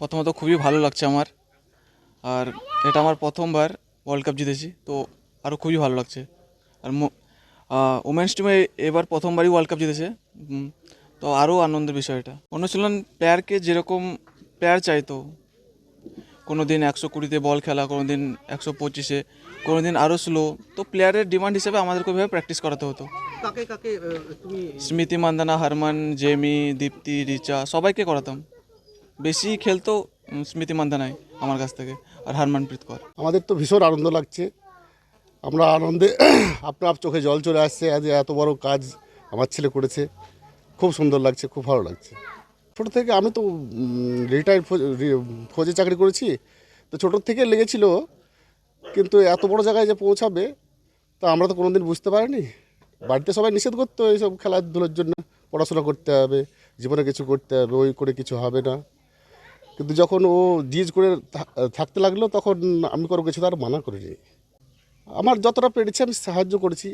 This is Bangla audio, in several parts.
প্রথমত খুবই ভালো লাগছে আমার। আর এটা আমার প্রথমবার ওয়ার্ল্ড কাপ জিতেছি, তো আরও খুবই ভালো লাগছে। আর ওমেন্স টিমে এবার প্রথমবারই ওয়ার্ল্ড কাপ জিতেছে। তো আরও আনন্দের বিষয় এটা। অনুশীলন প্লেয়ারকে যেরকম প্লেয়ার চাইতো কোনো দিন একশো কুড়িতে বল খেলা কোনো দিন একশো পঁচিশে কোনো দিন আরও স্লো তো প্লেয়ারের ডিমান্ড হিসেবে আমাদেরকে ওইভাবে প্র্যাকটিস করাতে হতো। কাকে কাকে তুমি স্মৃতি মান্দানা হারমান জেমি দীপ্তি রিচা সবাইকে করাতাম। বেশি খেলতো স্মৃতি মান্দানাই আমার কাছ থেকে আর হারমানপ্রীত কর। আমাদের তো ভীষণ আনন্দ লাগছে। আমরা আনন্দে আপনার চোখে জল চলে আসছে আজ এত বড় কাজ আমার ছেলে করেছে। খুব সুন্দর লাগছে খুব ভালো লাগছে। ছোটো থেকে আমি তো রিটায়ার্ড ফৌজে চাকরি করেছি, তো ছোটোর থেকে লেগেছিল, কিন্তু এত বড় জায়গায় যে পৌঁছাবে, তা আমরা তো কোনোদিন বুঝতে পারিনি। বাড়িতে সবাই নিষেধ করতো এইসব খেলাধুলোর জন্য, পড়াশোনা করতে হবে, জীবনে কিছু করতে হবে, ওই করে কিছু হবে না। কিন্তু যখন ও জিজ করে থাকতে লাগল, তখন আমি কোনো কিছু তার মানা করিনি। আমার যতটা পেরেছি আমি সাহায্য করেছি।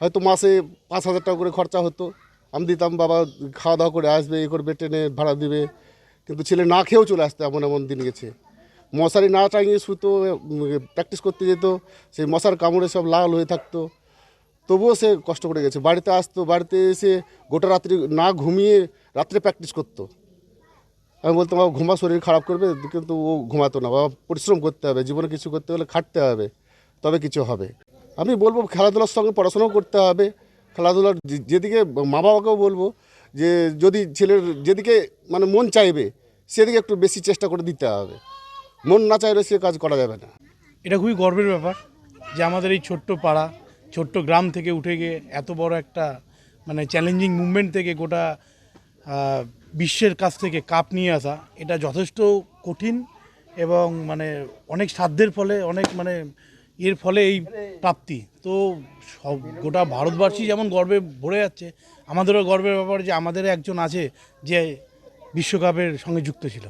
হয়তো মাসে পাঁচ হাজার টাকা করে খরচা হতো। আমি দিতাম, বাবা খাওয়া দাওয়া করে আসবে, এ করবে, ট্রেনে ভাড়া দিবে। কিন্তু ছেলে না খেয়েও চলে আসতো এমন এমন দিন গেছে। মশারি না টাঙিয়ে শুতো প্র্যাকটিস করতে যেত, সেই মশার কামড়ে সব লাল হয়ে থাকতো। তবুও সে কষ্ট করে গেছে। বাড়িতে আসতো, বাড়িতে এসে গোটা রাত্রি না ঘুমিয়ে রাত্রে প্র্যাকটিস করতো। আমি বলতাম, বাবা, ঘুমা শরীর খারাপ করবে, কিন্তু ও ঘুমাতো না। বাবা, পরিশ্রম করতে হবে, জীবনে কিছু করতে হলে খাটতে হবে, তবে কিছু হবে। আমি বলব, খেলাধুলার সঙ্গে পড়াশোনাও করতে হবে। খেলাধুলার যেদিকে মা বাবাকেও বলব যে যদি ছেলের যেদিকে মানে মন চাইবে, সেদিকে একটু বেশি চেষ্টা করে দিতে হবে। মন না চাইলে সে কাজ করা যাবে না। এটা খুবই গর্বের ব্যাপার যে আমাদের এই ছোট্ট পাড়া, ছোট্ট গ্রাম থেকে উঠে গিয়ে এত বড় একটা মানে চ্যালেঞ্জিং মুভমেন্ট থেকে গোটা বিশ্বের কাছ থেকে কাপ নিয়ে আসা, এটা যথেষ্ট কঠিন এবং মানে অনেক সাধ্যের ফলে, অনেক মানে এর ফলে এই প্রাপ্তি। তো সব গোটা ভারতবাসী যেমন গর্বে ভরে যাচ্ছে, আমাদেরও গর্বের ব্যাপার যে আমাদের একজন আছে যে বিশ্বকাপের সঙ্গে যুক্ত ছিল।